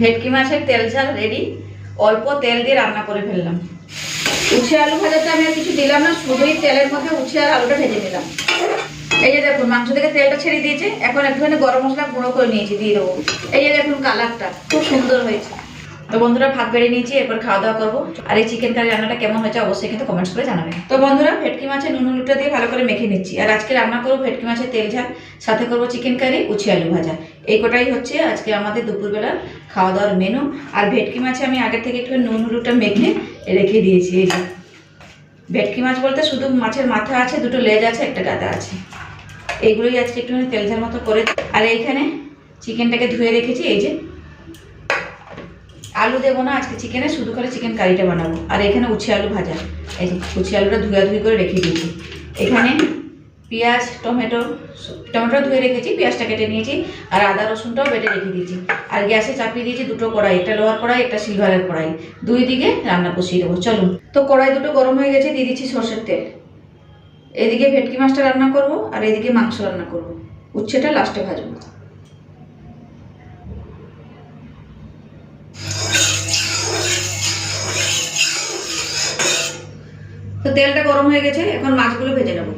ভেটকি মাছের তেল ঝাল রেডি অল্প তেল দিয়ে রান্না করে ফেললাম। উচ্ছে আলু ভাজাতে আমি আর কিছু দিলাম না, শুধুই তেলের মধ্যে উচ্ছে আর আলুটা ভেজে নিলাম। এই যে দেখুন, মাংস থেকে তেলটা ছেড়ে দিয়েছে, এখন একটুখানি গরম মশলা গুঁড়ো করে নিয়েছি, দিয়ে দেবো। এই যে দেখুন, কালারটা খুব সুন্দর হয়েছে। তো বন্ধুরা, ভাত বেড়ে নিয়েছি, এরপর খাওয়া দাওয়া করব। আর এই চিকেন কারি রান্নাটা কেমন হয়েছে অবশ্যই কিন্তু কমেন্টস করে জানাবেন তো বন্ধুরা, ভেটকি মাছের নুন হলুদটা দিয়ে ভালো করে মেখে নিচ্ছি। আর আজকে রান্না করব ভেটকি মাছের তেল ঝাল, সাথে করব চিকেন কারি উছি আলু ভাজা। এই কটাই হচ্ছে আজকে আমাদের দুপুরবেলার খাওয়া দাওয়ার মেনু আর ভেটকি মাছে আমি আগে থেকে একটু নুন হলুদটা মেখে রেখে দিয়েছি, এই যে। ভেটকি মাছ বলতে শুধু মাছের মাথা আছে, দুটো লেজ আছে, একটা গাদা আছে। এইগুলোই আজকে একটুখানি তেল ঝাল মতো করে। আর এইখানে চিকেনটাকে ধুয়ে রেখেছি, এই যে। আলু দেবো না আজকে চিকেনে, শুধু করে চিকেন কারিটা বানাবো। আর এখানে উচ্ছে আলু ভাজা। এই যে, উচ্ছে আলুটা ধুয়া ধুই করে রেখে দিয়েছি। এখানে পেঁয়াজ, টমেটো টমেটো ধুয়ে রেখেছি, পেঁয়াজটা কেটে নিয়েছি, আর আদা রসুনটাও বেটে রেখে দিয়েছি। আর গ্যাসে চাপিয়ে দিয়েছি দুটো কড়াই, একটা লোহার কড়াই, একটা সিলভারের কড়াই। দুই দিকে রান্না কষিয়ে দেবো, চলুন। তো কড়াই দুটো গরম হয়ে গেছে, দিয়ে দিচ্ছি সর্ষের তেল। এদিকে ভেটকি মাছটা রান্না করব, আর এদিকে মাংস রান্না করব। উচ্ছেটা লাস্টে ভাজবো। তো তেলটা গরম হয়ে গেছে, এখন মাছগুলো ভেজে নেব।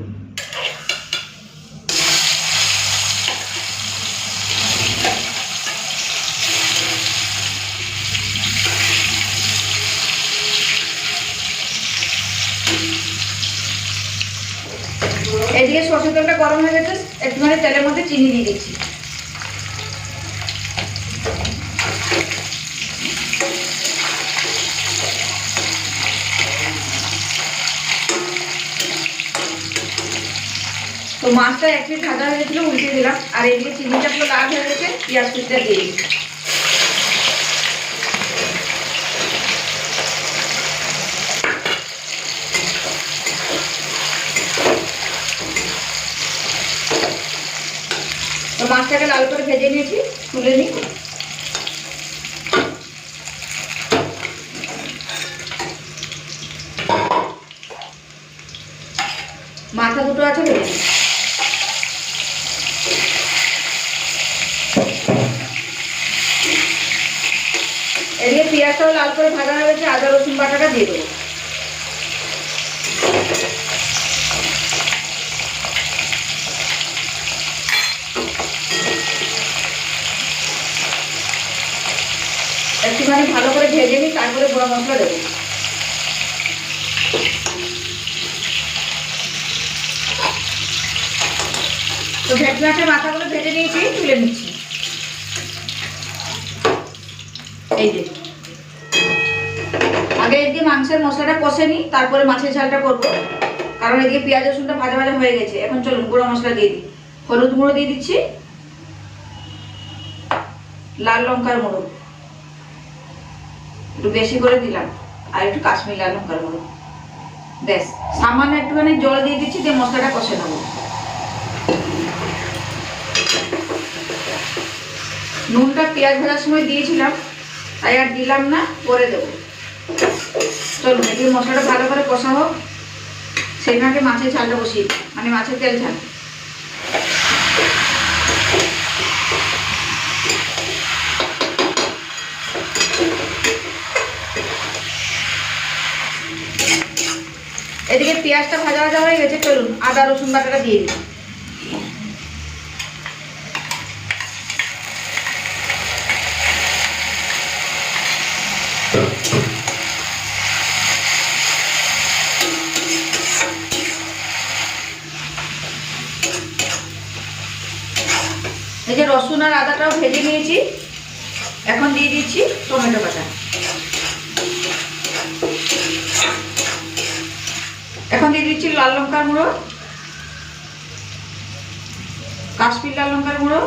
এদিকে তেলটা গরম হয়ে গেছে একটুখানি তেলের মধ্যে চিনি দিয়ে দিচ্ছি। তো মাছটা এক পিস ভাজা হয়ে গেছিল, উল্টে দিলাম। আর এদিকে চিনিটা পুরো লাল হয়ে গেছে, পেঁয়াজ কুচিটা দিয়ে দিচ্ছি। মাছটাকে লাল করে ভেজে নিয়েছি, তুলে নিই। মাথা দুটো আছে ভেজে এদিকে পেঁয়াজটাও লাল করে ভাজা হয়ে গেছে, আদা রসুন বাটাটা দিয়ে দেবো। একটুখানি ভালো করে ভেজে নিই, তারপরে গুঁড়ো মশলা দেবো। তো ভেটকি মাছের মাথাগুলো ভেজে নিয়েছি, তুলে নিচ্ছি। এই যে। আগে এদিকে মাংসের মশলাটা কষে নিই, তারপরে মাছের ঝালটা করব। কারণ এদিকে পেঁয়াজ, রসুনটা ভাজা ভাজা হয়ে গেছে। এখন চলুন, গুঁড়ো মশলা দিয়ে দিই। হলুদ গুঁড়ো দিয়ে দিচ্ছি। লাল লঙ্কার গুঁড়ো। একটু বেশি করে দিলাম। আর একটু কাশ্মীর লাল লঙ্কার গুঁড়ো। ব্যাস, সামান্য একটুখানি জল দিয়ে দিচ্ছি দিয়ে মশলাটা কষে নেব। নুনটা পেঁয়াজ ভাজার সময় দিয়েছিলাম, তাই আর দিলাম না, পরে দেবো। চলুন এদিকে মশলাটা ভালো করে কষা হোক ফাঁকে মাছের ঝালটা বসিয়ে মানে মাছের তেল ঝাল। এদিকে পেঁয়াজটা ভাজা ভাজা হয়ে গেছে, চলুন, আদা, রসুন বাটাটা দিয়ে দিই। এই যে রসুন আর আদাটাও ভেজে নিয়েছি, এখন দিয়ে দিচ্ছি টমেটো কাটা এখন দিয়ে দিচ্ছি লাল লঙ্কার গুঁড়ো কাশ্মীর লাল লঙ্কার গুঁড়ো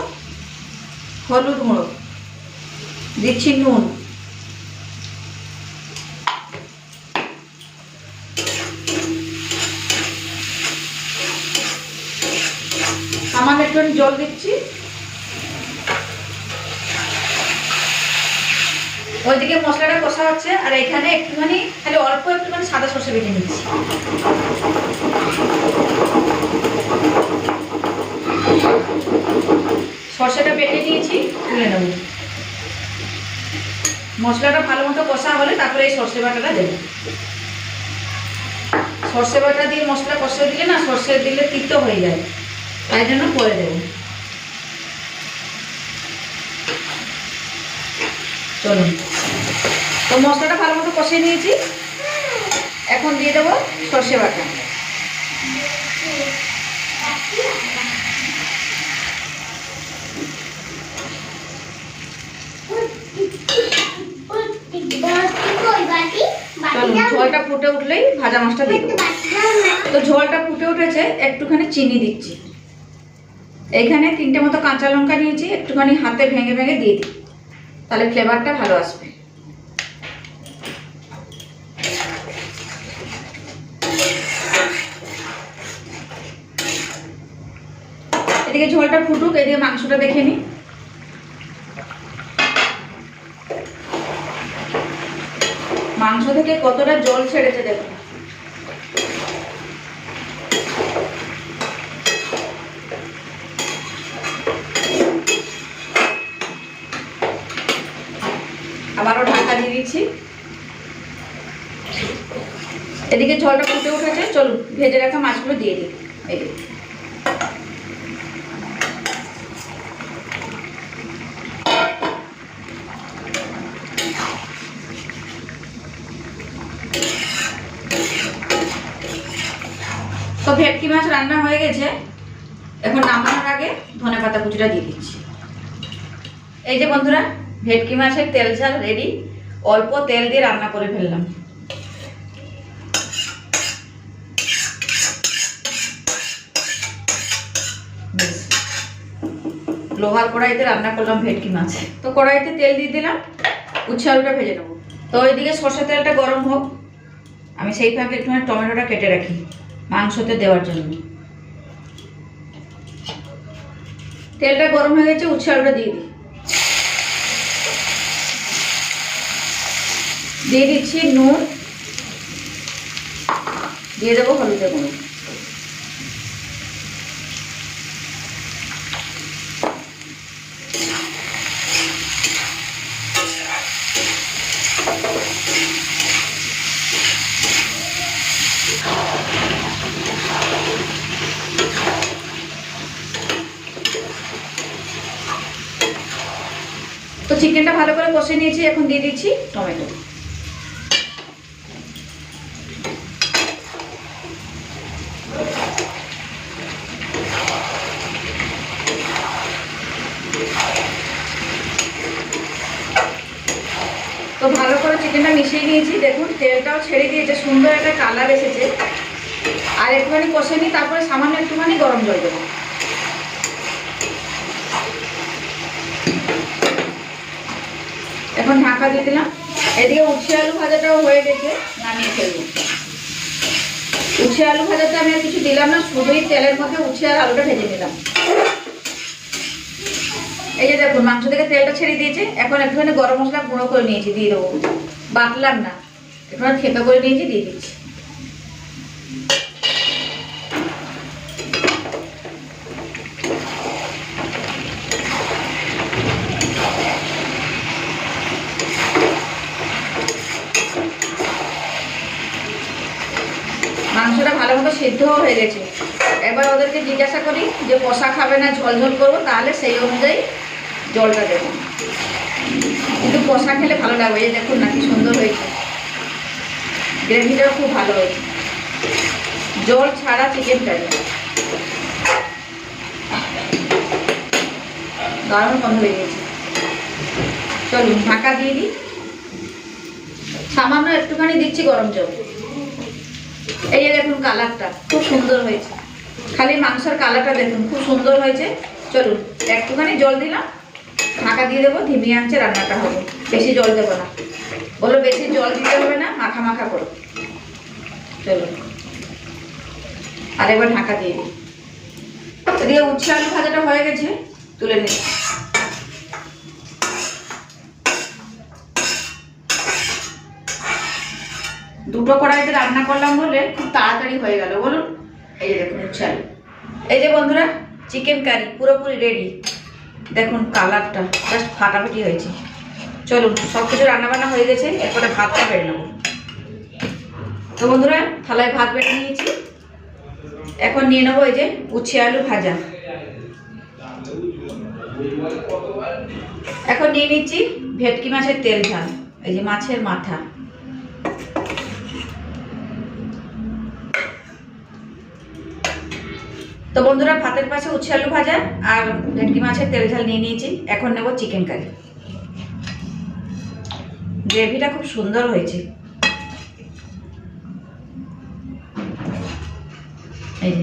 হলুদ গুঁড়ো দিচ্ছি নুন সামান্য একটুখানি জল দিচ্ছি ওইদিকে মশলাটা কষা হচ্ছে, আর এখানে একটুখানি, খালি অল্প একটুখানি সাদা সর্ষে বেটে নিচ্ছি সর্ষেটা বেটে নিয়েছি, তুলে নেব। মশলাটা ভালো মতো কষা হলে তারপরে এই সর্ষে বাটাটা দেবো। সর্ষে বাটা দিয়ে মশলা কষে দিলে না, সর্ষে দিলে তিক্ত হয়ে যায়। তাই জন্য করে দেবো। চলুন। তো মশলাটা ভালো মতো কষে নিয়েছি। এখন দিয়ে দেবো সর্ষে বাটা। ঝোলটা ফুটে উঠলেই ভাজা মাছটা দিয়ে তো ঝোলটা ফুটে উঠেছে একটুখানি চিনি দিচ্ছি। এইখানে তিনটে মতো কাঁচা লঙ্কা নিয়েছি একটুখানি হাতে ভেঙে ভেঙে দিয়ে দিই। তাহলে ফ্লেভারটা ভালো আসবে। এদিকে ঝোলটা ফুটুক এদিকে মাংসটা দেখে নিই। মাংস থেকে কতটা জল ছেড়েছে দেখুন। আবারও ঢাকা দিয়ে দিচ্ছি। এদিকে ঝোলটা ফুটে উঠেছে, চলুন, ভেজে রাখা মাছগুলো দিয়ে দিই। তো ভেটকি মাছ রান্না হয়ে গেছে। এখন নামানোর আগে ধনে পাতা কুচিটা দিয়ে দিচ্ছি। এই যে বন্ধুরা, ভেটকি মাছের তেল ঝাল রেডি অল্প তেল দিয়ে রান্না করে ফেললাম। লোহার কড়াইতে রান্না করলাম ভেটকি মাছ। তো কড়াইতে তেল দিয়ে দিলাম, উচ্ছে আলুটা ভেজে নেব। তো ওইদিকে সর্ষে তেলটা গরম হোক। আমি সেইভাবে একটুখানি টমেটোটা কেটে রাখি। মাংসতে দেওয়ার জন্য। তেলটা গরম হয়ে গেছে, উচ্ছে আলুটা দিয়ে দিই। দিয়ে দিচ্ছি নুন। দিয়ে দেবো হলুদের গুঁড়ো। তো চিকেনটা ভালো করে কষে নিয়েছি, এখন দিয়ে দিচ্ছি টমেটো। তো ভালো করে চিকেনটা মিশিয়ে নিয়েছি, দেখুন তেলটাও ছেড়ে দিয়েছে সুন্দর একটা কালার এসেছে। আর একটুখানি কষে নিই তারপরে সামান্য একটুখানি গরম জল দেবো। এখন ঢাকা দিয়ে দিলাম। এদিকে উচ্ছে আলু ভাজাটাও হয়ে গেছে, নামিয়ে ফেলব। উচ্ছে আলু ভাজাতে আমি আর কিছু দিলাম না, শুধুই তেলের মধ্যে উচ্ছে আর আলুটা ভেজে দিলাম এই যে দেখুন, মাংস থেকে তেলটা ছেড়ে দিয়েছে, এখন একটুখানি গরম মশলা গুঁড়ো করে নিয়েছি, দিয়ে দেবো। বাটলাম না, একটুখানি থেপে করে নিয়েছি, দিয়ে দিচ্ছি মাংসটা ভালো মতো সিদ্ধও হয়ে গেছে। এবার ওদেরকে জিজ্ঞাসা করি যে কষা খাবে না ঝোল ঝোল করব, তাহলে সেই অনুযায়ী জলটা দেবো। কিন্তু কষা খেলে ভালো লাগবে, এই দেখুন না কি সুন্দর হয়েছে। গ্রেভিটাও খুব ভালো হয়েছে। জল ছাড়া চিকেন কারি দারুণ বন্ধ হয়ে গেছে চলুন, ঢাকা দিয়ে দিই। সামান্য একটুখানি দিচ্ছি গরম জল। এই যে দেখুন কালারটা, খুব সুন্দর হয়েছে। খালি মাংসের কালারটা দেখুন, খুব সুন্দর হয়েছে। চলুন, একটুখানি জল দিলাম, ঢাকা দিয়ে দেবো ধিমি আঁচে রান্নাটা হবে। বেশি জল দেবো না। বলো, বেশি জল দিতে হবে না, মাখা মাখা করো। চলুন। আর এবার ঢাকা দিয়ে দিই। এদিকে উচ্ছে আলু ভাজাটা হয়ে গেছে, তুলে নিই দুটো কড়াইতে রান্না করলাম বলে খুব তাড়াতাড়ি হয়ে গেল। বলুন, এই যে দেখুন উচ্ছে আলু এই যে বন্ধুরা চিকেন কারি পুরোপুরি রেডি দেখুন কালারটা জাস্ট ফাটাফাটি হয়েছে। চলুন সব কিছু রান্নাবান্না হয়ে গেছে, এরপরে ভাতটা বেড়ে নেব। তো বন্ধুরা, থালায় ভাত বেড়ে নিয়েছি। এখন নিয়ে নেব এই যে উচ্ছে আলু ভাজা। এখন নিয়ে নিচ্ছি ভেটকি মাছের তেল ঝাল, এই যে মাছের মাথা। তো বন্ধুরা, ভাতের পাশে উচ্ছে আলু ভাজা আর ভেটকি মাছের তেল ঝাল নিয়ে নিয়েছি। এখন নেব চিকেন কারি গ্রেভিটা খুব সুন্দর হয়েছে। এই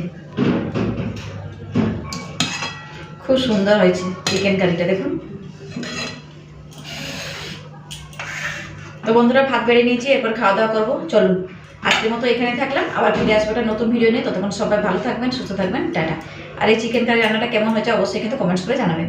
খুব সুন্দর হয়েছে চিকেন কারিটা দেখুন। তো বন্ধুরা, ভাত বেড়ে নিয়েছি, এরপর খাওয়া দাওয়া করব। চলুন। আজকের মতো এখানে থাকলাম। আবার ফিরে আসব একটা নতুন ভিডিও নিয়ে। ততক্ষণ সবাই ভালো থাকবেন, সুস্থ থাকবেন। টাটা। আর এই চিকেন কারি রান্নাটা কেমন হয়েছে অবশ্যই কিন্তু কমেন্টস করে জানাবেন।